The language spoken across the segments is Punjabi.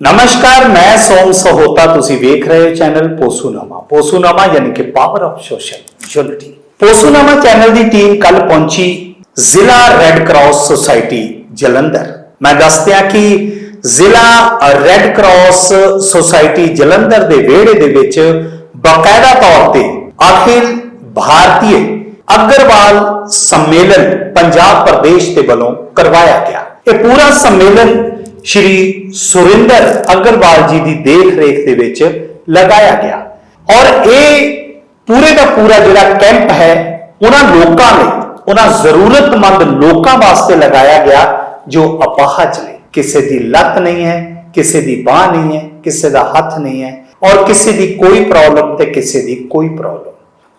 ਨਮਸਕਾਰ ਮੈਂ ਸੋਮ ਸਹੋਤਾ ਤੁਸੀਂ ਵੇਖ ਰਹੇ ਹੋ ਚੈਨਲ ਪੋਸੂਨਾਮਾ ਪੋਸੂਨਾਮਾ ਯਾਨੀ ਕਿ ਪਾਵਰ ਆਫ ਸੋਸ਼ਲ ਯੂਨਿਟੀ ਪੋਸੂਨਾਮਾ ਚੈਨਲ ਦੀ ਟੀਮ ਕੱਲ ਪਹੁੰਚੀ ਜ਼ਿਲ੍ਹਾ ਰੈੱਡ ਕਰਾਸ ਸੁਸਾਇਟੀ ਜਲੰਧਰ ਮੈਂ ਦੱਸ ਕਿ ਜ਼ਿਲ੍ਹਾ ਰੈੱਡ ਕਰਾਸ ਸੁਸਾਇਟੀ ਜਲੰਧਰ ਦੇ ਵਿਹੜੇ ਦੇ ਵਿੱਚ ਬਕਾਇਦਾ ਤੌਰ ਤੇ ਅਖਿਲ ਭਾਰਤੀ ਅਗਰਵਾਲ ਸੰਮੇਲਨ ਪੰਜਾਬ ਪ੍ਰਦੇਸ਼ ਦੇ ਵੱਲੋਂ ਕਰਵਾਇਆ ਗਿਆ ਇਹ ਪੂਰਾ ਸੰਮੇਲਨ ਸ਼੍ਰੀ ਸੁਰਿੰਦਰ ਅਗਰਵਾਲ ਜੀ ਦੀ ਦੇਖ ਰੇਖ ਦੇ ਵਿੱਚ ਲਗਾਇਆ ਗਿਆ। ਔਰ ਇਹ ਪੂਰੇ ਦਾ ਪੂਰਾ ਜਿਹੜਾ ਕੈਂਪ ਹੈ, ਉਹਨਾਂ ਲੋਕਾਂ ਲਈ ਉਹਨਾਂ ਜ਼ਰੂਰਤਮੰਦ ਲੋਕਾਂ ਵਾਸਤੇ ਲਗਾਇਆ ਗਿਆ, ਜੋ ਅਪਾਹਜ ਨੇ। ਕਿਸੇ ਦੀ ਲੱਤ ਨਹੀਂ ਹੈ, ਕਿਸੇ ਦੀ ਬਾਹ ਨਹੀਂ ਹੈ, ਕਿਸੇ ਦਾ ਹੱਥ ਨਹੀਂ ਹੈ ਔਰ ਕਿਸੇ ਦੀ ਕੋਈ ਪ੍ਰੋਬਲਮ ਤੇ ਕਿਸੇ ਦੀ ਕੋਈ ਪ੍ਰੋਬਲਮ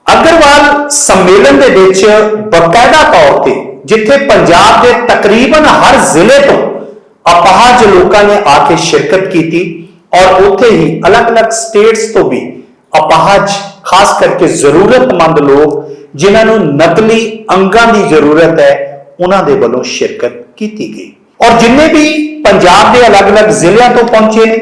ਅਗਰਵਾਲ ਸੰਮੇਲਨ ਦੇ ਵਿੱਚ ਬਕਾਇਦਾ ਤੌਰ ਤੇ, ਜਿੱਥੇ ਪੰਜਾਬ ਦੇ ਤਕਰੀਬਨ ਹਰ ਜ਼ਿਲ੍ਹੇ ਤੋਂ ਅਪਾਹਜ ਲੋਕਾਂ ਨੇ ਆ ਕੇ ਸ਼ਿਰਕਤ ਕੀਤੀ ਔਰ ਉੱਥੇ ਹੀ ਅਲੱਗ-ਅਲੱਗ ਸਟੇਟਸ ਤੋਂ ਵੀ ਅਪਾਹਜ ਖਾਸ ਕਰਕੇ ਜ਼ਰੂਰਤਮੰਦ ਲੋਕ ਜਿਨ੍ਹਾਂ ਨੂੰ ਨਕਲੀ ਅੰਗਾਂ ਦੀ ਜ਼ਰੂਰਤ ਹੈ, ਉਹਨਾਂ ਦੇ ਵੱਲੋਂ ਸ਼ਿਰਕਤ ਕੀਤੀ ਗਈ। ਔਰ ਜਿੰਨੇ ਵੀ ਪੰਜਾਬ ਦੇ ਅਲੱਗ-ਅਲੱਗ ਜ਼ਿਲ੍ਹਿਆਂ ਤੋਂ ਪਹੁੰਚੇ ਨੇ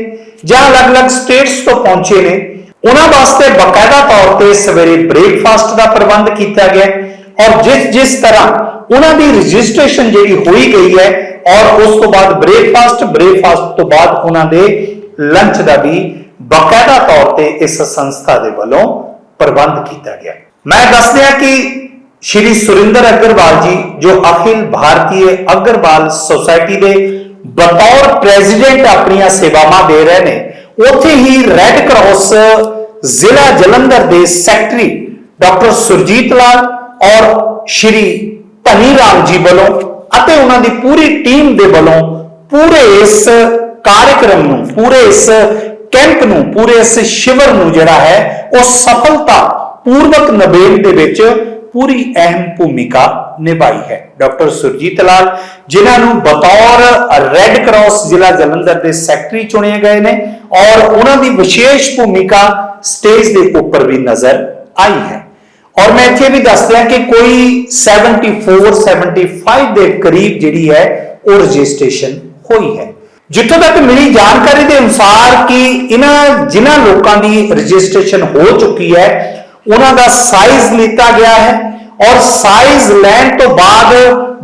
ਜਾਂ ਅਲੱਗ-ਅਲੱਗ ਸਟੇਟਸ ਤੋਂ ਪਹੁੰਚੇ ਨੇ, ਉਹਨਾਂ ਵਾਸਤੇ ਬਕਾਇਦਾ ਤੌਰ ਤੇ ਸਵੇਰੇ ਬ੍ਰੇਕਫਾਸਟ ਦਾ ਪ੍ਰਬੰਧ ਕੀਤਾ ਗਿਆ। ਔਰ ਜਿਸ ਜਿਸ ਤਰ੍ਹਾਂ ਉਹਨਾਂ ਦੀ ਰਜਿਸਟ੍ਰੇਸ਼ਨ ਜਿਹੜੀ ਹੋਈ ਗਈ ਹੈ ਔਰ ਉਸ ਤੋਂ ਬਾਅਦ ਬ੍ਰੇਕਫਾਸਟ ਬ੍ਰੇਕਫਾਸਟ ਤੋਂ ਬਾਅਦ ਉਹਨਾਂ ਦੇ ਲੰਚ ਦਾ ਵੀ ਬਕਾਇਦਾ ਤੌਰ ਤੇ ਇਸ ਸੰਸਥਾ ਦੇ ਵੱਲੋਂ ਪ੍ਰਬੰਧ ਕੀਤਾ ਗਿਆ। ਮੈਂ ਦੱਸ ਦਿਆਂ ਕਿ ਸ਼੍ਰੀ ਸੁਰਿੰਦਰ ਅਗਰਵਾਲ ਜੀ, ਜੋ ਅਖਿਲ ਭਾਰਤੀ ਅਗਰਵਾਲ ਸੁਸਾਇਟੀ ਦੇ ਬਤੌਰ ਪ੍ਰੈਜ਼ੀਡੈਂਟ ਆਪਣੀਆਂ ਸੇਵਾਵਾਂ ਦੇ ਰਹੇ ਨੇ, ਉੱਥੇ ਹੀ ਰੈੱਡ ਕਰਾਸ ਜ਼ਿਲ੍ਹਾ ਜਲੰਧਰ ਦੇ ਸੈਕਟਰੀ ਡਾਕਟਰ ਸੁਰਜੀਤ ਲਾਲ ਔਰ ਸ਼੍ਰੀ ਧਨੀ ਰਾਮ ਜੀ ਵੱਲੋਂ ਅਤੇ ਉਹਨਾਂ ਦੀ ਪੂਰੀ ਟੀਮ ਦੇ ਵੱਲੋਂ ਪੂਰੇ ਇਸ ਕਾਰਜਕ੍ਰਮ ਨੂੰ, ਪੂਰੇ ਇਸ ਕੈਂਪ ਨੂੰ, ਪੂਰੇ ਇਸ ਸ਼ਿਵਰ ਨੂੰ ਜਿਹੜਾ ਹੈ, ਉਹ ਸਫਲਤਾ ਪੂਰਵਕ ਨਵੇੜ ਦੇ ਵਿੱਚ ਪੂਰੀ ਅਹਿਮ ਭੂਮਿਕਾ ਨਿਭਾਈ ਹੈ। ਡਾਕਟਰ ਸੁਰਜੀਤ ਲਾਲ, ਜਿਨ੍ਹਾਂ ਨੂੰ ਬਤੌਰ ਰੈੱਡ ਕਰਾਸ ਜ਼ਿਲ੍ਹਾ ਜਲੰਧਰ ਦੇ ਸੈਕਟਰੀ ਚੁਣੇ ਗਏ ਨੇ ਔਰ ਉਹਨਾਂ ਦੀ ਵਿਸ਼ੇਸ਼ ਭੂਮਿਕਾ ਸਟੇਜ ਦੇ ਉੱਪਰ ਵੀ ਨਜ਼ਰ ਆਈ ਹੈ। ਔਰ ਮੈਂ ਇੱਥੇ ਵੀ ਦੱਸ ਦਿਆਂ ਕਿ ਕੋਈ 74 75 ਦੇ ਕਰੀਬ ਜਿਹੜੀ ਹੈ, ਉਹ ਰਜਿਸਟ੍ਰੇਸ਼ਨ ਹੋਈ ਹੈ। ਜਿੱਥੋਂ ਤੱਕ ਮਿਲੀ ਜਾਣਕਾਰੀ ਦੇ ਅਨੁਸਾਰ ਕਿ ਇਹਨਾਂ ਜਿਨ੍ਹਾਂ ਲੋਕਾਂ ਦੀ ਰਜਿਸਟ੍ਰੇਸ਼ਨ ਹੋ ਚੁੱਕੀ ਹੈ, ਉਹਨਾਂ ਦਾ ਸਾਈਜ਼ ਲਿੱਤਾ ਗਿਆ ਹੈ ਔਰ ਸਾਈਜ਼ ਲੈਣ ਤੋਂ ਬਾਅਦ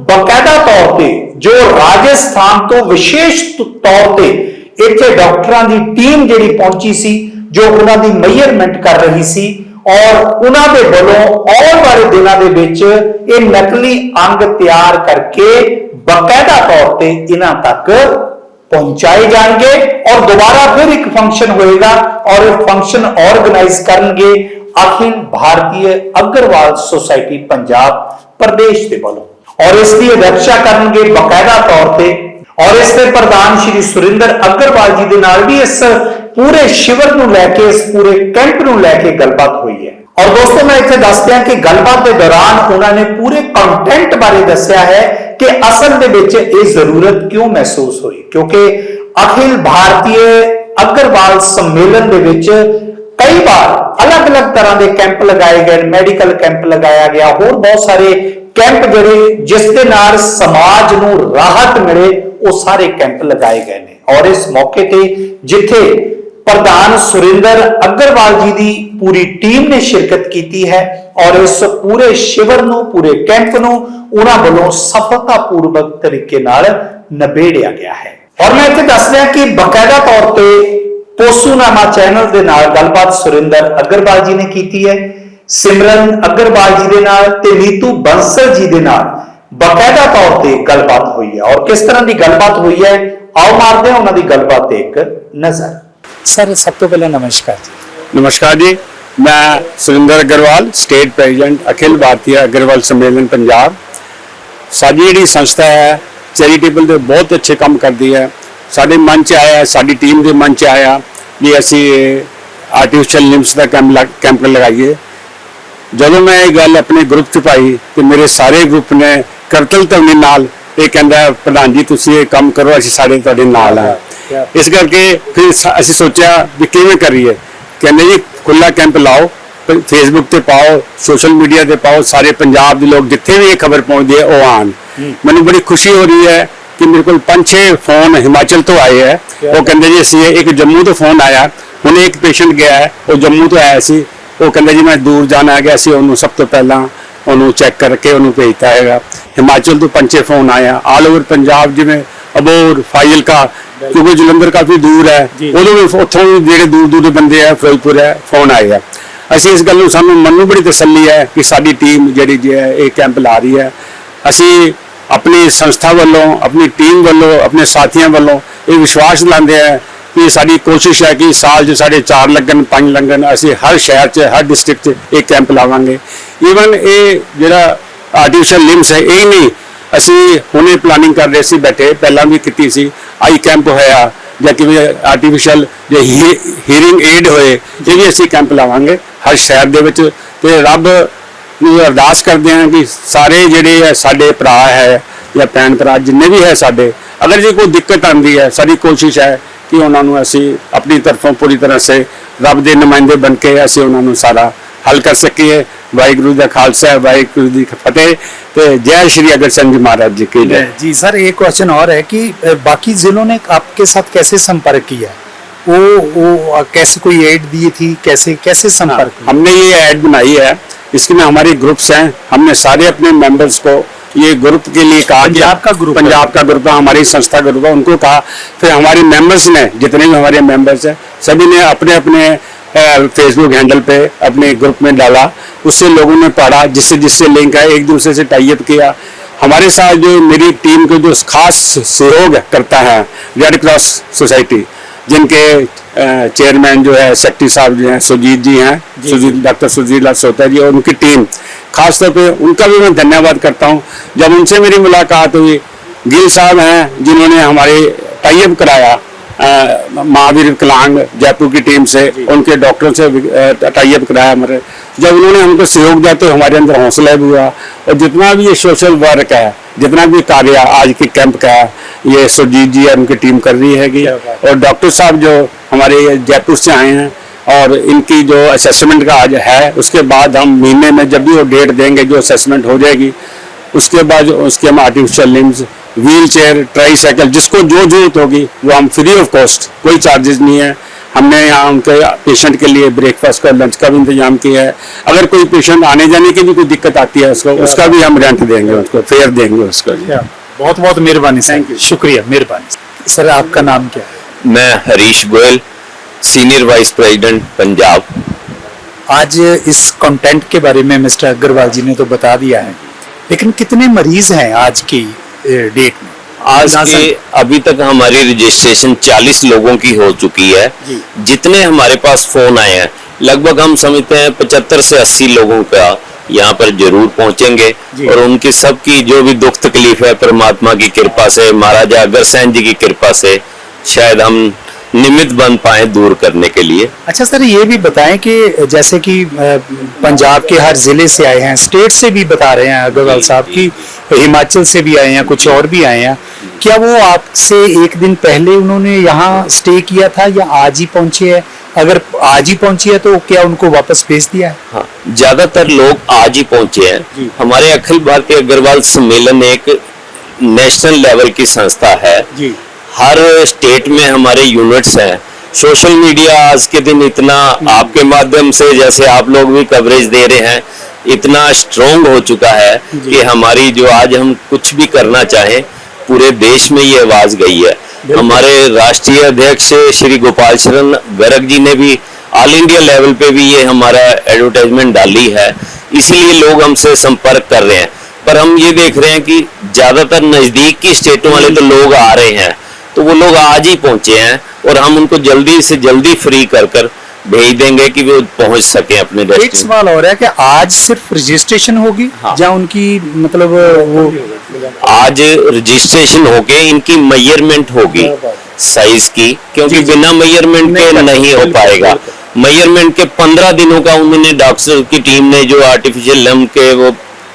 ਬਕਾਇਦਾ ਤੌਰ ਤੇ, ਜੋ ਰਾਜਸਥਾਨ ਤੋਂ ਵਿਸ਼ੇਸ਼ ਤੌਰ ਤੇ ਇੱਥੇ ਡਾਕਟਰਾਂ ਦੀ ਟੀਮ ਜਿਹੜੀ ਪਹੁੰਚੀ ਸੀ, ਜੋ ਉਹਨਾਂ ਦੀ ਮੈਜ਼ਰਮੈਂਟ ਕਰ ਰਹੀ ਸੀ ਔਰ ਉਹਨਾਂ ਦੇ ਵੱਲੋਂ ਆਉਣ ਵਾਲੇ ਦਿਨਾਂ ਦੇ ਵਿੱਚ ਇਹ ਨਕਲੀ ਅੰਗ ਤਿਆਰ ਕਰਕੇ ਬਕਾਇਦਾ ਤੌਰ ਤੇ ਇਹਨਾਂ ਤੱਕ ਪਹੁੰਚਾਏ ਜਾਣਗੇ ਔਰ ਦੁਬਾਰਾ ਫਿਰ ਇੱਕ ਫੰਕਸ਼ਨ ਹੋਏਗਾ ਔਰ ਇਹ ਫੰਕਸ਼ਨ ਆਰਗੇਨਾਈਜ਼ ਕਰਨਗੇ ਅਖਿਲ ਭਾਰਤੀ ਅਗਰਵਾਲ ਸੁਸਾਇਟੀ ਪੰਜਾਬ ਪ੍ਰਦੇਸ਼ ਦੇ ਵੱਲੋਂ। ਔਰ ਇਸ ਦੀ ਰੱਖਿਆ ਕਰਨਗੇ ਬਕਾਇਦਾ ਤੌਰ ਤੇ। ਔਰ ਇਸ ਦੇ ਪ੍ਰਧਾਨ ਸ਼੍ਰੀ ਸੁਰਿੰਦਰ ਅਗਰਵਾਲ ਜੀ ਦੇ ਨਾਲ ਵੀ ਇਸ ਪੂਰੇ ਸ਼ਿਵਰ ਨੂੰ ਲੈ ਕੇ, ਇਸ ਪੂਰੇ ਕੈਂਪ ਨੂੰ ਲੈ ਕੇ ਗੱਲਬਾਤ ਹੋਈ ਹੈ। ਔਰ ਦੋਸਤੋ, ਮੈਂ ਇੱਥੇ ਦੱਸ ਦਿਆਂ ਕਿ ਗੱਲਬਾਤ ਦੇ ਦੌਰਾਨ ਉਹਨਾਂ ਨੇ ਪੂਰੇ ਕੰਟੈਂਟ ਬਾਰੇ ਦੱਸਿਆ ਹੈ ਕਿ ਅਸਲ ਦੇ ਵਿੱਚ ਇਹ ਜ਼ਰੂਰਤ ਕਿਉਂ ਮਹਿਸੂਸ ਹੋਈ। ਕਿਉਂਕਿ ਅਖਿਲ ਭਾਰਤੀ ਅਗਰਵਾਲ ਸੰਮੇਲਨ ਦੇ ਵਿੱਚ ਕਈ ਵਾਰ ਅਲੱਗ-ਅਲੱਗ ਤਰ੍ਹਾਂ ਦੇ ਕੈਂਪ ਲਗਾਏ ਗਏ, ਮੈਡੀਕਲ ਕੈਂਪ ਲਗਾਇਆ ਗਿਆ, ਹੋਰ ਬਹੁਤ ਸਾਰੇ ਕੈਂਪ ਜਿਹੜੇ ਜਿਸ ਦੇ ਨਾਲ ਸਮਾਜ ਨੂੰ ਰਾਹਤ ਮਿਲੇ, ਉਹ ਸਾਰੇ ਕੈਂਪ ਲਗਾਏ ਗਏ ਨੇ। ਔਰ ਇਸ ਮੌਕੇ ਤੇ ਜਿੱਥੇ ਪ੍ਰਧਾਨ ਸੁਰਿੰਦਰ ਅਗਰਵਾਲ ਜੀ ਦੀ ਪੂਰੀ ਟੀਮ ਨੇ ਸ਼ਿਰਕਤ ਕੀਤੀ ਹੈ ਔਰ ਇਸ ਪੂਰੇ ਸ਼ਿਵਰ ਨੂੰ, ਪੂਰੇ ਕੈਂਪ ਨੂੰ ਉਹਨਾਂ ਵੱਲੋਂ ਸਫਲਤਾਪੂਰਵਕ ਤਰੀਕੇ ਨਾਲ ਨਿਬੇੜਿਆ ਗਿਆ ਹੈ। ਔਰ ਮੈਂ ਇੱਥੇ ਦੱਸ ਰਿਹਾ ਕਿ ਬਕਾਇਦਾ ਤੌਰ ਤੇ ਪੋਸੂਨਾਮਾ ਚੈਨਲ ਦੇ ਨਾਲ ਗੱਲਬਾਤ ਸੁਰਿੰਦਰ ਅਗਰਵਾਲ ਜੀ ਨੇ ਕੀਤੀ ਹੈ, ਸਿਮਰਨ ਅਗਰਵਾਲ ਜੀ ਦੇ ਨਾਲ ਤੇ ਨੀਤੂ ਬੰਸਲ ਜੀ ਦੇ ਨਾਲ ਬਕਾਇਦਾ ਤੌਰ ਤੇ ਗੱਲਬਾਤ ਹੋਈ ਹੈ। ਔਰ ਕਿਸ ਤਰ੍ਹਾਂ ਦੀ ਗੱਲਬਾਤ ਹੋਈ ਹੈ, ਆਓ ਮਾਰਦੇ ਹਾਂ ਉਹਨਾਂ ਦੀ ਗੱਲਬਾਤ ਤੇ ਇੱਕ ਨਜ਼ਰ। ਸਰ, ਸਭ ਤੋਂ ਪਹਿਲਾਂ ਨਮਸਕਾਰ ਜੀ। ਨਮਸਕਾਰ ਜੀ। ਮੈਂ ਸੁਰਿੰਦਰ ਅਗਰਵਾਲ ਸਟੇਟ ਪ੍ਰੈਜ਼ੀਡੈਂਟ ਅਖਿਲ ਭਾਰਤੀ ਅਗਰਵਾਲ ਸੰਮੇਲਨ, ਪੰਜਾਬ। ਸਾਡੀ ਜਿਹੜੀ ਸੰਸਥਾ ਹੈ ਚੈਰੀਟੇਬਲ ਦੇ ਬਹੁਤ ਅੱਛੇ ਕੰਮ ਕਰਦੀ ਹੈ। ਸਾਡੇ ਮਨ 'ਚ ਆਇਆ, ਸਾਡੀ ਟੀਮ ਦੇ ਮਨ 'ਚ ਆਇਆ ਵੀ ਅਸੀਂ ਆਰਟੀਫੀਸ਼ੀਅਲ ਲਿੰਬਸ ਦਾ ਕੈਂਪ ਲਗਾਈਏ। ਜਦੋਂ ਮੈਂ ਇਹ ਗੱਲ ਆਪਣੇ ਗਰੁੱਪ 'ਚ ਪਾਈ ਤੇ ਮੇਰੇ ਸਾਰੇ ਗਰੁੱਪ ਨੇ ਕਰਤਲ ਤਵਨੀ ਨਾਲ ਇਹ ਕਹਿੰਦਾ ਪ੍ਰਧਾਨ ਜੀ ਤੁਸੀਂ ਇਹ ਕੰਮ ਕਰੋ ਅਸੀਂ ਸਾਰੇ ਤੁਹਾਡੇ ਨਾਲ ਆ। ਇਸ ਕਰਕੇ ਫਿਰ ਸ- ਅਸੀਂ ਸੋਚਿਆ ਵੀ ਕਿਵੇਂ ਕਰੀਏ? ਕਹਿੰਦੇ ਜੀ ਖੁੱਲਾ ਕੈਂਪ ਲਾਓ ਫੇਸਬੁੱਕ ਤੇ ਪਾਓ ਸੋਸ਼ਲ ਮੀਡੀਆ ਤੇ ਪਾਓ ਸਾਰੇ ਪੰਜਾਬ ਦੇ ਲੋਕ ਜਿੱਥੇ ਵੀ ਇਹ ਖਬਰ ਪਹੁੰਚਦੀ ਹੈ ਉਹ ਆਣ ਮੈਨੂੰ ਬੜੀ ਖੁਸ਼ੀ ਹੋ ਰਹੀ ਹੈ ਕਿ ਮੇਰੇ ਕੋਲ ਪੰਜ ਛੇ ਫੋਨ ਹਿਮਾਚਲ ਤੋਂ ਆਏ ਹੈ। ਉਹ ਕਹਿੰਦੇ ਜੀ ਅਸੀਂ ਇਹ- ਇੱਕ ਜੰਮੂ ਤੋਂ ਫੋਨ ਆਇਆ ਹੁਣ ਇੱਕ ਪੇਸ਼ੈਂਟ ਗਿਆ ਹੈ ਉਹ ਜੰਮੂ ਤੋਂ ਆਇਆ ਸੀ। ਉਹ ਕਹਿੰਦਾ ਜੀ ਮੈਂ ਦੂਰ ਜਾਣਾ ਗਿਆ ਸੀ ਉਹਨੂੰ ਸਭ ਤੋਂ ਪਹਿਲਾਂ ਉਹਨੂੰ ਚੈੱਕ ਕਰਕੇ ਉਹਨੂੰ ਭੇਜਤਾ ਹੈਗਾ। ਹਿਮਾਚਲ ਤੋਂ ਛੇ ਫੋਨ ਆਇਆ ਆਲ ਓਵਰ ਪੰਜਾਬ ਜਿਵੇਂ ਅਬੋਰ ਫਾਜ਼ਿਲਕਾ ਕਿਉਂਕਿ ਜਲੰਧਰ ਕਾਫੀ ਦੂਰ ਹੈ। ਉਦੋਂ ਵੀ ਉੱਥੋਂ ਵੀ ਜਿਹੜੇ ਦੂਰ ਦੂਰ ਦੇ ਬੰਦੇ ਆ ਫਿਰੋਜ਼ਪੁਰ ਹੈ ਫੋਨ ਆਏ ਆ। ਅਸੀਂ ਇਸ ਗੱਲ ਨੂੰ ਸਾਨੂੰ ਮਨ ਨੂੰ ਬੜੀ ਤਸੱਲੀ ਹੈ ਕਿ ਸਾਡੀ ਟੀਮ ਜਿਹੜੀ ਇਹ ਕੈਂਪ ਲਾ ਰਹੀ ਹੈ। ਅਸੀਂ ਆਪਣੀ ਸੰਸਥਾ ਵੱਲੋਂ ਆਪਣੀ ਟੀਮ ਵੱਲੋਂ ਆਪਣੇ ਸਾਥੀਆਂ ਵੱਲੋਂ ਇਹ ਵਿਸ਼ਵਾਸ ਦਿਲਾਉਂਦੇ ਆ ਕਿ ਸਾਡੀ ਕੋਸ਼ਿਸ਼ ਹੈ ਕਿ ਸਾਲ 'ਚ ਸਾਡੇ 4 ਲੱਗਣ 5 ਲੱਗਣ ਅਸੀਂ ਹਰ ਸ਼ਹਿਰ 'ਚ ਹਰ ਡਿਸਟ੍ਰਿਕਟ 'ਚ ਇਹ ਕੈਂਪ ਲਾਵਾਂਗੇ। ਈਵਨ ਇਹ ਜਿਹੜਾ ਆਰਟੀਫੀਸ਼ੀਅਲ ਲਿੰਬਸ ਹੈ, ਇਹ ਨਹੀਂ। ਅਸੀਂ ਹੁਣੇ ਪਲਾਨਿੰਗ ਕਰ ਰਹੇ ਸੀ ਬੈਠੇ, ਪਹਿਲਾਂ ਵੀ ਕੀਤੀ ਸੀ। ਆਈ ਕੈਂਪ ਹੋਇਆ ਜਾਂ ਕਿਵੇਂ ਆਰਟੀਫੀਸ਼ੀਅਲ ਜੇ ਹੀਰਿੰਗ ਏਡ ਹੋਏ, ਇਹ ਵੀ ਅਸੀਂ ਕੈਂਪ ਲਾਵਾਂਗੇ ਹਰ ਸ਼ਹਿਰ ਦੇ ਵਿੱਚ। ਤੇ ਰੱਬ ਨੂੰ ਅਰਦਾਸ ਕਰਦੇ ਹਾਂ ਕਿ ਸਾਰੇ ਜਿਹੜੇ ਹੈ, ਸਾਡੇ ਭਰਾ ਹੈ ਜਾਂ ਭੈਣ ਭਰਾ, ਜਿੰਨੇ ਵੀ ਹੈ ਸਾਡੇ, ਅਗਰ ਜੇ ਕੋਈ ਦਿੱਕਤ ਆਉਂਦੀ ਹੈ, ਸਾਡੀ ਕੋਸ਼ਿਸ਼ ਹੈ ਕਿ ਉਹਨਾਂ ਨੂੰ ਅਸੀਂ ਆਪਣੀ ਤਰਫੋਂ ਪੂਰੀ ਤਰ੍ਹਾਂ ਸੇ ਰੱਬ ਦੇ ਨੁਮਾਇੰਦੇ ਬਣ ਕੇ ਅਸੀਂ ਉਹਨਾਂ ਨੂੰ ਸਾਰਾ ਹੱਲ ਕਰ ਸਕੀਏ। ਵਾਹਿਗੁਰੂ ਦਾ ਖਾਲਸਾ ਵਾਹਿਗੁਰੂ ਦੀ ਫਤਿਹ ਤੇ ਜੈ ਸ਼੍ਰੀ ਅਗਰਸੈਨ ਜੀ महाराज जी की जय जी सर एक क्वेश्चन और है कि अ, बाकी जिलों ने आपके साथ कैसे संपर्क किया वो वो अ, कैसे कोई एड दी थी कैसे कैसे संपर्क हुआ? हमने ये ऐड बनाई है इसमें हमारे ग्रुप्स हैं हमने सारे अपने मेंबर्स को ये ग्रुप के लिए कहा कि- पंजाब का ग्रुप है। पंजाब का ग्रुप है हमारी संस्था ग्रुप है उनको कहा फिर हमारे मेंबर्स ने जितने भी हमारे मेंबर्स हैं सभी ने अपने अपने फेसबुक हैंडल पे अपने ग्रुप में डाला। उससे लोगों ने पढ़ा जिससे जिससे लिंक है एक दूसरे से टाइप किया। हमारे साथ जो मेरी टीम को जो खास सहयोग करता है रेड क्रॉस सोसाइटी जिनके चेयरमैन जो है सेक्रेटरी साहब जो हैं सुजीत जी हैं सुजीत डॉक्टर सुजीत लाल सोता जी और उनकी टीम खासतौर पे उनका भी मैं धन्यवाद करता हूँ। जब उनसे मेरी मुलाकात हुई गिल साहब हैं जिन्होंने हमारे टाइप कराया महावीर विकलांग जयपुर की टीम से उनके डॉक्टरों से टाइप कराया हमारे। जब उन्होंने हमको सहयोग दिया तो हमारे अंदर हौसला भी हुआ। और जितना भी ये सोशल वर्क है जितना भी कार्य आज के कैंप का है ये सुरजीत जी और उनकी टीम कर रही हैगी। और डॉक्टर साहब जो हमारे जयपुर से आए हैं और इनकी जो असेसमेंट का आज है उसके बाद हम महीने में जब भी वो डेट देंगे जो असेसमेंट हो जाएगी उसके बाद उसके हम artificial limbs wheelchair tricycle जिसको जो ज़रूरत होगी वो हम फ्री ऑफ़ कॉस्ट कोई चार्जेस नहीं है। हमने यहाँ उनके पेशेंट के लिए ब्रेकफास्ट का लंच का भी इंतज़ाम किया है। अगर कोई पेशेंट आने जाने की भी कोई दिक्कत आती है उसको उसका भी हम रेंट देंगे उसको फेयर देंगे उसको बहुत बहुत मेहरबानी सर शुक्रिया मेहरबानी सर आपका नाम क्या है? मैं Harish Goyal senior vice president Punjab. आज इस कंटेंट के बारे में मिस्टर अग्रवाल जी ने तो बता दिया है। लेकिन कितने मरीज़ हैं आज की? डेट में आज। के अभी तक हमारी रजिस्ट्रेशन 40 लोगों की हो चुकी है। जितने हमारे पास फ़ोन आए हैं लगभग हम समझते हैं 75 से 80 लोगों का यहाँ पर ज़रूर पहुँचेंगे। और उनकी सबकी जो भी दुख तकलीफ़ है परमात्मा की कृपा से महाराजा अगर जी की कृपा से शायद हम निमित्त बन पाए दूर करने के लिए। अच्छा सर ये भी बताएँ कि जैसे कि पंजाब के हर ज़िले से आए हैं स्टेट से भी बता रहे हैं अग्रवाल साहब कि हिमाचल से भी आए हैं कुछ और भी आए हैं। क्या वो आपसे एक दिन पहले उन्होंने यहाँ स्टे किया था या आज ही पहुँचे हैं? अगर आज ही पहुँचे है तो क्या उनको वापस भेज दिया है? हाँ ज़्यादातर लोग आज ही पहुँचे हैं। हमारे अखिल भारतीय अग्रवाल सम्मेलन एक नेशनल लेवल की संस्था है। जी। हर स्टेट में हमारे यूनिट्स हैं। सोशल मीडिया आज के दिन इतना आपके माध्यम से जैसे आप लोग भी कवरेज दे रहे हैं इतना स्ट्रोंग हो चुका है कि हमारी जो आज हम कुछ भी करना चाहें पूरे देश में ये आवाज़ गई है। हमारे राष्ट्रीय अध्यक्ष श्री गोपाल शरण गर्ग जी ने भी ऑल इंडिया लेवल पे भी ये हमारा एडवर्टाइजमेंट डाली है। इसीलिए लोग हमसे संपर्क कर रहे हैं। पर हम ये देख रहे हैं कि ज़्यादातर नज़दीक की स्टेटों वाले तो लोग आ रहे हैं। तो वो लोग आज ही पहुँचे हैं और हम उनको जल्दी से जल्दी फ्री कर कर भेज देंगे कि वो पहुँच सके अपने एक सवाल हो रहा है कि आज सिर्फ़ रजिस्ट्रेशन होगी हाँ। या उनकी मतलब वो आज रजिस्ट्रेशन होके इनकी मेज़रमेंट होगी साइज़ की क्योंकि बिना मेज़रमेंट के नहीं हो पाएगा। मेज़रमेंट के पंद्रह दिनों का उन्होंने डॉक्टर की टीम ने जो आर्टिफिशियल लम के वो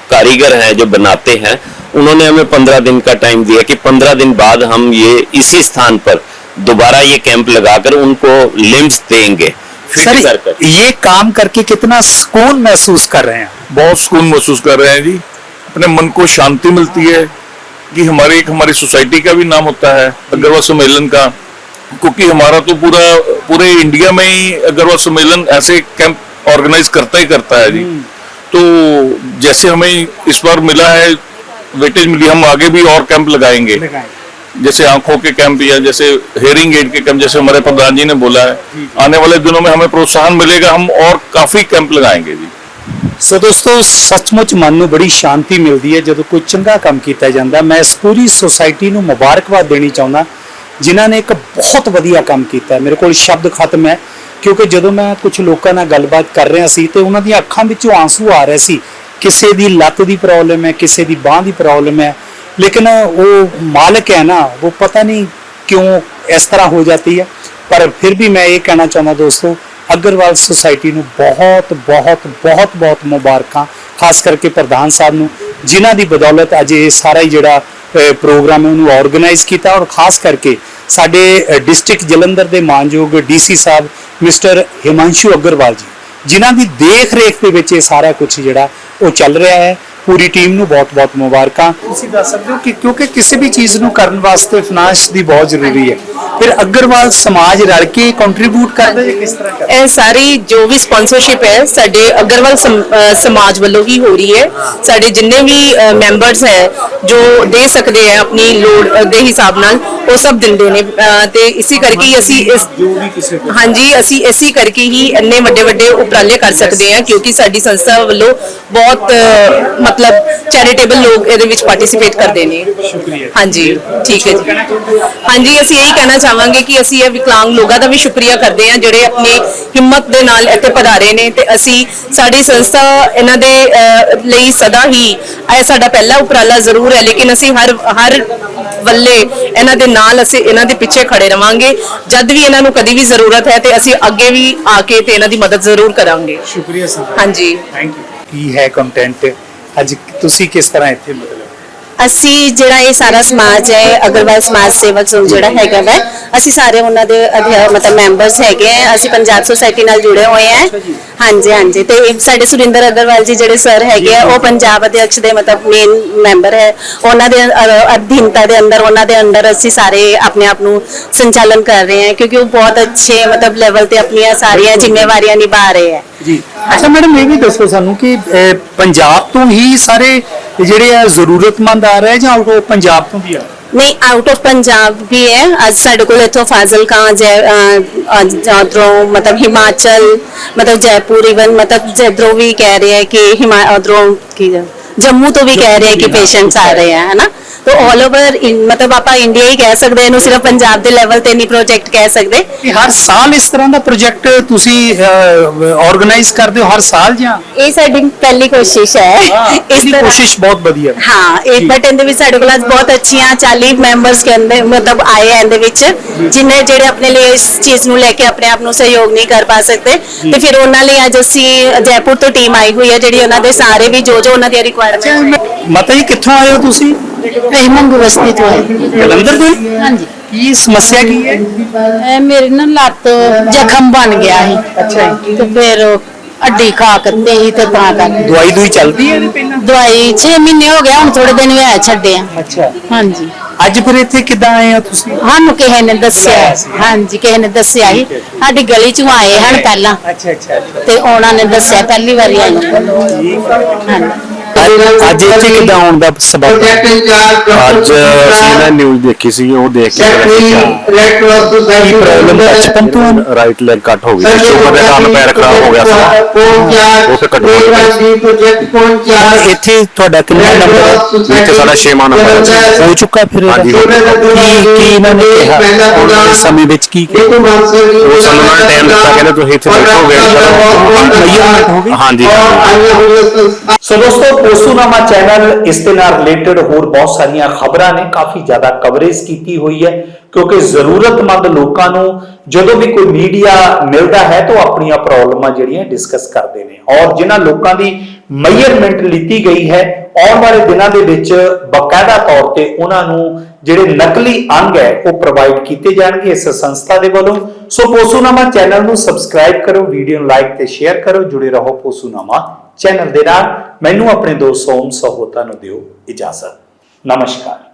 कारीगर हैं जो बनाते हैं उन्होंने हमें पंद्रह दिन का टाइम दिया कि पंद्रह दिन बाद हम ये इसी स्थान पर दोबारा ये कैंप लगाकर उनको लिम्स देंगे। सर ये काम करके कितना सुकून महसूस कर रहे हैं? बहुत सुकून महसूस कर रहे हैं जी। अपने मन को शांति मिलती है कि हमारे एक हमारी सोसाइटी का भी नाम होता है अग्रवाल सम्मेलन का। क्योंकि हमारा तो पूरा पूरे इंडिया में ही अग्रवाल सम्मेलन ऐसे कैंप ऑर्गेनाइज करता ही करता है जी। तो जैसे हमें इस बार मिला है वेटेज मिली हम आगे भी और कैंप लगाएंगे जैसे आंखों के कैंप या जैसे हेयरिंग एड के कैंप जैसे हमारे प्रधान जी ने बोला है आने वाले दिनों में हमें प्रोत्साहन मिलेगा हम और काफी कैंप लगाएंगे जी ਸੋ ਦੋਸਤੋ ਸੱਚਮੁੱਚ ਮਨ ਨੂੰ ਬੜੀ ਸ਼ਾਂਤੀ ਮਿਲਦੀ ਹੈ ਜਦੋਂ ਕੋਈ ਚੰਗਾ ਕੰਮ ਕੀਤਾ ਜਾਂਦਾ ਮੈਂ ਇਸ ਪੂਰੀ ਸੁਸਾਇਟੀ ਨੂੰ ਮੁਬਾਰਕਬਾਦ ਦੇਣੀ ਚਾਹੁੰਦਾ ਜਿਨ੍ਹਾਂ ਨੇ ਇੱਕ ਬਹੁਤ ਵਧੀਆ ਕੰਮ ਕੀਤਾ ਹੈ। ਮੇਰੇ ਕੋਲ ਸ਼ਬਦ ਖਤਮ ਹੈ ਕਿਉਂਕਿ ਜਦੋਂ ਮੈਂ ਕੁਝ ਲੋਕਾਂ ਨਾਲ ਗੱਲਬਾਤ ਕਰ ਰਿਹਾ ਸੀ ਤੇ ਉਹਨਾਂ ਦੀਆਂ ਅੱਖਾਂ ਵਿੱਚੋਂ ਆਂਸੂ ਆ ਰਹੇ ਸੀ ਕਿਸੇ ਦੀ ਲੱਤ ਦੀ ਪ੍ਰੋਬਲਮ ਹੈ, ਕਿਸੇ ਦੀ ਬਾਹ ਦੀ ਪ੍ਰੋਬਲਮ ਹੈ। ਲੇਕਿਨ ਉਹ ਮਾਲਕ ਹੈ ਨਾ, ਉਹ ਪਤਾ ਨਹੀਂ ਕਿਉਂ ਇਸ ਤਰ੍ਹਾਂ ਹੋ ਜਾਂਦੀ ਹੈ। ਪਰ ਫਿਰ ਵੀ ਮੈਂ ਇਹ ਕਹਿਣਾ ਚਾਹੁੰਦਾ ਦੋਸਤੋ, ਅਗਰਵਾਲ ਸੁਸਾਇਟੀ ਨੂੰ ਬਹੁਤ ਬਹੁਤ ਬਹੁਤ ਬਹੁਤ ਮੁਬਾਰਕਾਂ, ਖਾਸ ਕਰਕੇ ਪ੍ਰਧਾਨ ਸਾਹਿਬ ਨੂੰ, ਜਿਨ੍ਹਾਂ ਦੀ ਬਦੌਲਤ ਅੱਜ ਇਹ ਸਾਰਾ ਹੀ ਜਿਹੜਾ ਪ੍ਰੋਗਰਾਮ ਹੈ, ਉਹਨੂੰ ਆਰਗੇਨਾਈਜ਼ ਕੀਤਾ ਔਰ ਖਾਸ ਕਰਕੇ ਸਾਡੇ ਡਿਸਟ੍ਰਿਕਟ ਜਲੰਧਰ ਦੇ ਮਾਨਯੋਗ ਡੀਸੀ ਸਾਹਿਬ ਮਿਸਟਰ ਹਿਮਾਂਸ਼ੂ ਅਗਰਵਾਲ ਜੀ, ਜਿਨ੍ਹਾਂ ਦੀ ਦੇਖ ਰੇਖ ਦੇ ਵਿੱਚ ਇਹ ਸਾਰਾ ਕੁਝ ਜਿਹੜਾ ਉਹ ਚੱਲ ਰਿਹਾ ਹੈ। ਪੂਰੀ ਟੀਮ ਨੂੰ ਬਹੁਤ-ਬਹੁਤ ਮੁਬਾਰਕਾਂ। ਤੁਸੀਂ ਦੱਸ ਸਕਦੇ ਹੋ ਕਿ ਕਿਉਂਕਿ ਕਿਸੇ ਵੀ ਚੀਜ਼ ਨੂੰ ਕਰਨ ਵਾਸਤੇ ਫਾਈਨਾਂਸ ਦੀ ਬਹੁਤ ਜ਼ਰੂਰੀ ਹੈ। ਫਿਰ ਅਗਰਵਾਲ ਸਮਾਜ ਰਲ ਕੇ ਕੰਟਰੀਬਿਊਟ ਕਰਦਾ ਹੈ ਕਿਸ ਤਰ੍ਹਾਂ ਕਰਦਾ? ਇਹ ਸਾਰੀ ਜੋ ਵੀ ਸਪਾਂਸਰਸ਼ਿਪ ਹੈ ਸਾਡੇ ਅਗਰਵਾਲ ਸਮਾਜ ਵੱਲੋਂ ਹੀ ਹੋ ਰਹੀ ਹੈ। ਸਾਡੇ ਜਿੰਨੇ ਵੀ ਮੈਂਬਰਸ ਹੈ ਜੋ ਦੇ ਸਕਦੇ ਹੈ ਆਪਣੀ ਲੋੜ ਦੇ ਹਿਸਾਬ ਨਾਲ ਉਹ ਸਭ ਦਿੰਦੇ ਨੇ। ਤੇ ਇਸੇ ਕਰਕੇ ਹੀ ਅਸੀਂ ਇਸ ਜੋ ਵੀ ਕਿਸੇ ਕੋਲ। ਹਾਂਜੀ ਅਸੀਂ ਇਸੇ ਕਰਕੇ ਹੀ ਇੰਨੇ ਵੱਡੇ ਵੱਡੇ ਉਪਰਾਲੇ ਕਰ ਸਕਦੇ ਹਾਂ ਕਿਉਂਕਿ ਸਾਡੀ ਸੰਸਥਾ ਵੱਲੋਂ ਬਹੁਤ ਮਤਲਬ ਚੈਰੀਟੇਬਲ ਲੋਕ ਇਹਦੇ ਵਿੱਚ ਪਾਰਟਿਸਿਪੇਟ ਕਰਦੇ ਨੇ। ਸ਼ੁਕਰੀਆ। ਹਾਂਜੀ ਠੀਕ ਹੈ ਜੀ। ਹਾਂਜੀ ਅਸੀਂ ਇਹੀ ਕਹਿਣਾ ਚਾਹਾਂਗੇ ਕਿ ਅਸੀਂ ਇਹ ਵਿਕਲਾਂਗ ਲੋਕਾਂ ਦਾ ਵੀ ਸ਼ੁਕਰੀਆ ਕਰਦੇ ਹਾਂ ਜਿਹੜੇ ਆਪਣੀ ਹਿੰਮਤ ਦੇ ਨਾਲ ਇੱਥੇ ਪਧਾਰੇ ਨੇ ਤੇ ਅਸੀਂ ਸਾਡੀ ਸੰਸਥਾ ਇਹਨਾਂ ਦੇ ਲਈ ਸਦਾ ਹੀ ਇਹ ਸਾਡਾ ਪਹਿਲਾ ਉਪਰਾਲਾ ਜ਼ਰੂਰ ਹੈ ਲੇਕਿਨ ਅਸੀਂ ਹਰ ਹਰ ਵੱਲੇ ਇਹਨਾਂ ਦੇ ਨਾਲ ਅਸੀਂ ਇਹਨਾਂ ਦੇ ਪਿੱਛੇ ਖੜੇ ਰਵਾਂਗੇ। ਜਦ ਵੀ ਇਹਨਾਂ ਨੂੰ ਕਦੀ ਵੀ ਜ਼ਰੂਰਤ ਹੈ ਤੇ ਅਸੀਂ ਅੱਗੇ ਵੀ ਆ ਕੇ ਤੇ ਇਹਨਾਂ ਦੀ ਮਦਦ ਜ਼ਰੂਰ ਕਰਾਂਗੇ। ਸ਼ੁਕਰੀਆ ਸਰ। ਹਾਂਜੀ। ਥੈਂਕ ਯੂ ਕੀ ਹੈ ਕੰਟੈਂਟ ਅੱਜ ਤੁਸੀਂ ਕਿਸ ਤਰ੍ਹਾਂ ਇੱਥੇ ਮਤਲਬ ਅਸੀਂ ਜਿਹੜਾ ਇਹ ਸਾਰਾ ਸਮਾਜ ਹੈ ਅਗਰਵਾਲ ਸਮਾਜ ਸੇਵਕ ਸੰਘ ਜਿਹੜਾ ਹੈਗਾ ਵੈ ਅਸੀਂ ਸਾਰੇ ਉਹਨਾਂ ਦੇ ਅਧਿਆ- ਮਤਲਬ ਮੈਂਬਰਸ ਹੈਗੇ ਆ ਅਸੀਂ ਪੰਜਾਬ ਸੁਸਾਇਟੀ ਨਾਲ ਜੁੜੇ ਹੋਏ ਆ। ਹਾਂਜੀ ਹਾਂਜੀ ਤੇ ਇਹ ਸਾਡੇ ਸੁਰਿੰਦਰ ਅਗਰਵਾਲ ਜੀ ਜਿਹੜੇ ਸਰ ਹੈਗੇ ਆ ਉਹ ਪੰਜਾਬ ਅਧਿਕਸ਼ ਦੇ ਮਤਲਬ ਮੇਨ ਮੈਂਬਰ ਹੈ। ਉਹਨਾਂ ਦੇ ਅ- ਅਧੀਨਤਾ ਦੇ ਅੰਦਰ ਉਹਨਾਂ ਦੇ ਅੰਡਰ ਅਸੀਂ ਸਾਰੇ ਆਪਣੇ ਆਪ ਨੂੰ ਸੰਚਾਲਨ ਕਰ ਰਹੇ ਹਾਂ ਕਿਉਂਕਿ ਉਹ ਬਹੁਤ ਅੱਛੇ ਮਤਲਬ ਲੈਵਲ ਤੇ ਆਪਣੀਆਂ ਸਾਰੀਆਂ ਜ਼ਿੰਮੇਵਾਰੀਆਂ ਨਿਭਾ ਰਹੇ ਹੈ ਜੀ। ਅੱਛਾ ਮੈਡਮ ਇਹ ਵੀ ਦੱਸੋ ਸਾਨੂੰ ਕਿ ਅਹ, ਪੰਜਾਬ ਤੋਂ ਹੀ ਸਾਰੇ ਜਿਹੜੇ ਆ ਜ਼ਰੂਰਤਮੰਦ ਆ ਰਹੇ ਜਾਂ ਉਹ ਪੰਜਾਬ ਤੋਂ ਵੀ ਆ? ਰਹੇ? ਨਹੀਂ ਆਊਟ ਆਫ ਪੰਜਾਬ ਵੀ ਹੈ। ਅੱਜ ਸਾਡੇ ਕੋਲ ਇੱਥੋਂ ਫਾਜ਼ਿਲਕਾ ਜੈ ਜਾਦਰੋਂ ਮਤਲਬ ਹਿਮਾਚਲ ਮਤਲਬ ਜੈਪੁਰ ਇਵਨ ਮਤਲਬ ਜੈਦਰੋਂ ਵੀ ਕਹਿ ਰਹੇ ਹੈ ਕਿ ਹਿਮਾ ਉਧਰੋਂ ਕੀ ਜੰਮੂ ਤੋਂ ਵੀ ਕਹਿ ਰਹੇ ਹੈ ਕਿ ਪੇਸ਼ੈਂਟਸ ਆ ਰਹੇ ਹੈ ਹਨਾ? ਤੋਂ 올 ਓਵਰ ਮਤਲਬ ਆਪਾਂ ਇੰਡੀਆ ਹੀ ਕਹਿ ਸਕਦੇ ਇਹਨੂੰ ਸਿਰਫ ਪੰਜਾਬ ਦੇ ਲੈਵਲ ਤੇ ਨਹੀਂ ਪ੍ਰੋਜੈਕਟ ਕਹਿ ਸਕਦੇ। ਕਿ ਹਰ ਸਾਲ ਇਸ ਤਰ੍ਹਾਂ ਦਾ ਪ੍ਰੋਜੈਕਟ ਤੁਸੀਂ ਆਰਗੇਨਾਈਜ਼ ਕਰਦੇ ਹੋ ਹਰ ਸਾਲ ਜਾਂ? ਇਹ ਸਾਡੀ ਪਹਿਲੀ ਕੋਸ਼ਿਸ਼ ਹੈ। ਇਸ ਦੀ ਕੋਸ਼ਿਸ਼ ਬਹੁਤ ਵਧੀਆ। ਹੈ ਹਾਂ ਇੱਕ ਬਟ ਇਹਦੇ ਵਿੱਚ ਸਾਡੇ ਕੋਲ ਬਹੁਤ ਅੱਛੀਆਂ 40 ਮੈਂਬਰਸ ਕਹਿੰਦੇ ਮਤਲਬ ਆਏ ਆ ਇਹਦੇ ਵਿੱਚ ਜਿਨ੍ਹਾਂ ਜਿਹੜੇ ਆਪਣੇ ਲਈ ਇਸ ਚੀਜ਼ ਨੂੰ ਲੈ ਕੇ ਆਪਣੇ ਆਪ ਨੂੰ ਸਹਿਯੋਗ ਨਹੀਂ ਕਰ ਪਾ ਸਕਦੇ। ਤੇ ਫਿਰ ਉਹਨਾਂ ਲਈ ਅੱਜ ਅਸੀਂ ਜੈਪੁਰ ਤੋਂ ਟੀਮ ਆਈ ਹੋਈ ਹੈ ਜਿਹੜੀ ਉਹਨਾਂ ਦੇ ਸਾਰੇ ਵੀ ਜੋ ਜੋ ਉਹਨਾਂ ਦੀ ਰਿਕੁਆਇਰਮੈਂਟ ਮਤਾ ਕਿੱਥੋਂ ਆਏ ਹੋ ਤੁਸੀਂ? ਤੋਂ ਹੈ ਜਲੰਧਰ ਤੋਂ ਹੀ? ਹਾਂਜੀ। ਕੀ ਸਮੱਸਿਆ ਕੀ ਹੈ? ਇਹ ਮੇਰੀ ਨਾ ਲੱਤ ਜ਼ਖਮ ਬਣ ਗਿਆ ਸੀ। ਅੱਛਾ ਤੇ ਫਿਰ ਅੱਡੀ ਖਾ ਕੇ ਹੀ ਤੇ ਤਾਂ ਕਰ। ਦਵਾਈ ਦੂਈ ਚੱਲਦੀ ਹੈ ਇਹਦੇ ਪਹਿਲਾਂ? ਦਵਾਈ 6 ਮਹੀਨੇ ਹੋ ਗਏ ਹੁਣ ਥੋੜੇ ਦਿਨ ਹੋਇਆ ਛੱਡੇ ਆ ਅੱਛਾ। ਹਾਂਜੀ। ਅੱਜ ਫਿਰ ਇੱਥੇ ਕਿੱਦਾਂ ਆਏ ਹੋ ਤੁਸੀਂ? ਸਾਨੂੰ ਕਿਸੇ ਨੇ ਦੱਸਿਆ। ਹਾਂਜੀ ਕਿਸੇ ਨੇ ਦੱਸਿਆ ਸੀ। ਸਾਡੀ ਗਲੀ ਚੋਂ ਆਏ ਹਨ ਪਹਿਲਾਂ। ਅੱਛਾ ਅੱਛਾ ਤੇ ਉਹਨਾਂ ਨੇ ਦੱਸਿਆ ਪਹਿਲੀ ਵਾਰੀ ਆਏ। ਹਾਂਜੀ। ਅੱਜ ਇੱਥੇ ਕਿੱਦਾਂ ਆਉਣ ਦਾ ਸਬਬ? ਅੱਜ ਅਸੀਂ ਨਾ ਨਿਊਜ਼ ਦੇਖੀ ਸੀ ਉਹ ਦੇਖ ਕੇ ਕੀ ਪ੍ਰੋਬਲਮ ਬਚਪਨ ਤੋਂ? ਰਾਈਟ ਲੈਗ ਕੱਟ ਹੋ ਗਈ ਸ਼ੂਗਰ ਦੇ ਕਾਰਨ ਪੈਰ ਖਰਾਬ ਹੋ ਗਿਆ ਸੀ। ਕਟਵਾ ਹੁਣ ਇੱਥੇ ਤੁਹਾਡਾ ਕਿੰਨਾ ਨੰਬਰ ਇੱਥੇ ਸਾਡਾ ਛੇਵਾਂ ਨੰਬਰ ਹੈ। ਚੁੱਕਾ ਫਿਰ ਕੀ ਕੀ ਇਹਨਾਂ ਨੇ ਕਿਹਾ? ਸਮੇਂ ਵਿੱਚ ਕੀ ਕਿਹਾ? ਉਹ ਸਾਨੂੰ ਉਹਨਾਂ ਨੇ ਟਾਈਮ ਦਿੱਤਾ ਕਹਿੰਦੇ ਤੁਸੀਂ ਇੱਥੇ ਬੈਠੋਗੇ? ਹਾਂਜੀ। ਸੋ ਦੋਸਤੋ ਪੋਸੂਨਾਮਾ ਚੈਨਲ ਇਸ ਦੇ ਨਾਲ ਰਿਲੇਟਡ ਹੋਰ ਬਹੁਤ ਸਾਰੀਆਂ ਖਬਰਾਂ ਨੇ, ਕਾਫੀ ਜ਼ਿਆਦਾ ਕਵਰੇਜ ਕੀਤੀ ਹੋਈ ਹੈ, ਕਿਉਂਕਿ ਜ਼ਰੂਰਤਮੰਦ ਲੋਕਾਂ ਨੂੰ ਜਦੋਂ ਵੀ ਕੋਈ ਮੀਡੀਆ ਮਿਲਦਾ ਹੈ ਤਾਂ ਆਪਣੀਆਂ ਪ੍ਰੋਬਲਮਾਂ ਜਿਹੜੀਆਂ ਡਿਸਕਸ ਕਰਦੇ ਨੇ। ਔਰ ਜਿਨ੍ਹਾਂ ਲੋਕਾਂ ਦੀ ਮੈਜ਼ਰਮੈਂਟ ਲਿੱਤੀ ਗਈ ਹੈ, ਆਉਣ ਵਾਲੇ ਦਿਨਾਂ ਦੇ ਵਿੱਚ ਬਕਾਇਦਾ ਤੌਰ ਤੇ ਉਹਨਾਂ ਨੂੰ ਜਿਹੜੇ ਨਕਲੀ ਅੰਗ ਹੈ, ਉਹ ਪ੍ਰੋਵਾਈਡ ਕੀਤੇ ਜਾਣਗੇ ਇਸ ਸੰਸਥਾ ਦੇ ਵੱਲੋਂ। ਸੋ ਪੋਸੂਨਾਮਾ ਚੈਨਲ ਨੂੰ ਸਬਸਕ੍ਰਾਈਬ ਕਰੋ ਵੀਡੀਓ ਨੂੰ ਲਾਈਕ ਤੇ ਸ਼ੇਅਰ ਕਰੋ, ਜੁੜੇ ਰਹੋ ਪੋਸੂਨਾਮਾ ਚੈਨਲ ਦੇ ਨਾਲ ਮੈਨੂੰ ਆਪਣੇ ਦੋਸਤ ਸੋਮ ਸਹੋਤਾ ਨੂੰ ਦਿਓ ਇਜਾਜ਼ਤ। ਨਮਸਕਾਰ।